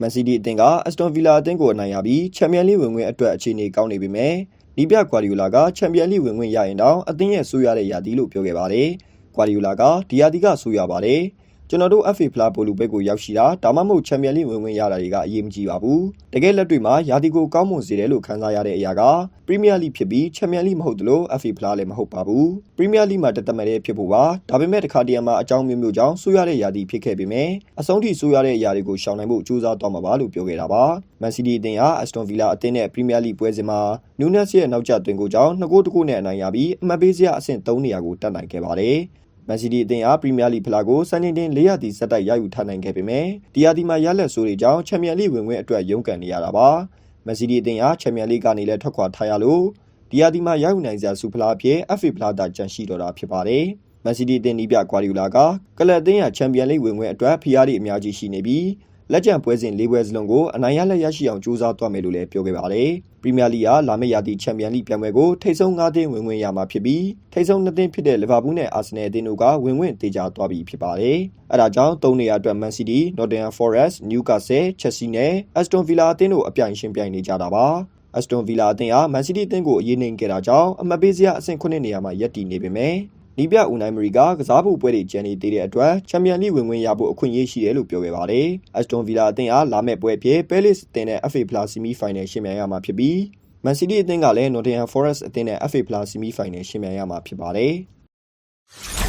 မန်စီးတီးအသင်းကအက်စတွန်ဗီလာအသင်းကိုအနိုင်ရပြီးချန်ပီယံလိဝင်ဝင်အတွက်အခြေအနေကောင်းနေပေမဲ့နီးပြကွာဒီယိုလာကချန်ပီယံလိဝင်ဝင်ရရင်တော့အသင်းရဲ့ဆိုးရတဲ့ရာသီလို့ပြောခဲ့ပါတယ်။ကွာဒီယိုလာကဒီရာသီကဆိုးရပါတယ်။ ကျွန်တော်တို့ FA ဖလားပိုလူဘက်ကိုရောက်ရှိတာဒါမှမဟုတ်ချန်ပီယံလိဝင်ဝင်ရတာတွေကအရေးမကြီးပါဘူး။တကယ်လက်တွေ့မှာရာသီကိုကောင်းမွန်စေတယ်လို့ခန်းစားရတဲ့အရာကပရီးမီးယားလိဖြစ်ပြီးချန်ပီယံလိမဟုတ်သလို FA ဖလားလည်းမဟုတ်ပါဘူး။ပရီးမီးယားလိမှာတသက်မဲ့တဲ့ဖြစ်ဖို့ပါ။ဒါပေမဲ့တခါတရံမှာအကြောင်းမျိုးမျိုးကြောင့်ဆိုးရတဲ့ရာသီဖြစ်ခဲ့ပေမဲ့အဆုံးထိဆိုးရတဲ့အရာတွေကိုရှောင်နိုင်ဖို့ကြိုးစားသွားမှာပါလို့ပြောခဲ့တာပါ။မန်စီးတီးအသင်းဟာအက်စတွန်ဗီလာအသင်းနဲ့ပရီးမီးယားလိပွဲစဉ်မှာနူးနက်စ်ရဲ့နောက်ကျသွင်းကိုကြောင့်နှစ်ဂိုးတစ်ဂိုးနဲ့အနိုင်ရပြီးအမှတ်ပေးစရာအဆင့်3နေရာကိုတက်နိုင်ခဲ့ပါတယ်။ မန်စီးတီးအသင်းအားပရီးမီးယားလိဖလားကိုစံချိန်တင်၄ရာသီဆက်တိုက်ရယူထားနိုင်ခဲ့ပေမဲ့ဒီရာသီမှာရလက်ဆိုးတွေကြောင့်ချန်ပီယံလိဝင်ဝင်အတွက်ရုန်းကန်နေရတာပါမန်စီးတီးအသင်းအားချန်ပီယံလိကနေလည်းထွက်ခွာထားရလို့ဒီရာသီမှာရယူနိုင်စရာစူဖလားအဖြစ် FA ဖလားတာကြန့်ရှိတော့တာဖြစ်ပါတယ်မန်စီးတီးအသင်းနီးပြကွာဒီယိုလာကကလပ်အသင်းရချန်ပီယံလိဝင်ဝင်အတွက်ဖိအားတွေအများကြီးရှိနေပြီး လက်ကျန်ပွဲစဉ်၄ပွဲစလုံးကိုအနိုင်ရလက်ရရှိအောင်ကြိုးစားသွားမယ်လို့လည်းပြောခဲ့ပါတယ်။ပရီးမီးယားလိဟာလာမယ့်ရာသီချန်ပီယံလိပြိုင်ပွဲကိုထိပ်ဆုံး၅သင်းဝင်ဝင်ရမှာဖြစ်ပြီးထိပ်ဆုံး၂သင်းဖြစ်တဲ့လီဗာပူးနဲ့အာဆင်နယ်အသင်းတို့ကဝင်ဝင်တေချာသွားပြီဖြစ်ပါတယ်။အဲဒါကြောင့်၃နေရာအတွက်မန်စီးတီး၊နော်တင်ဟမ်ဖော်ရက်စ်၊နျူကာဆယ်၊ချက်စီနဲ့အက်စတွန်ဗီလာအသင်းတို့အပြိုင်ရှင်ပြိုင်နေကြတာပါ။အက်စတွန်ဗီလာအသင်းဟာမန်စီးတီးအသင်းကိုအရေးနှိမ်ခဲ့တာကြောင့်အမှတ်ပေးစရာအဆင့်9နေရာမှာရပ်တည်နေပေမဲ့ နီးပြဦးနိုင်မရီကကစားဖို့ပွဲတွေကျန်နေသေးတဲ့အတွက်ချန်ပီယံလိဝင်ဝင်ရဖို့အခွင့်အရေးရှိတယ်လို့ပြောခဲ့ပါတယ်။အက်စတွန်ဗီလာအသင်းအားလာမယ့်ပွဲအဖြစ်ပဲလစ်အသင်းနဲ့ FA Plus Semi Final ရှင်မြန်ရမှာဖြစ်ပြီးမန်စီးတီးအသင်းကလည်း Nottingham Forest အသင်းနဲ့ FA Plus Semi Final ရှင်မြန်ရမှာဖြစ်ပါတယ်။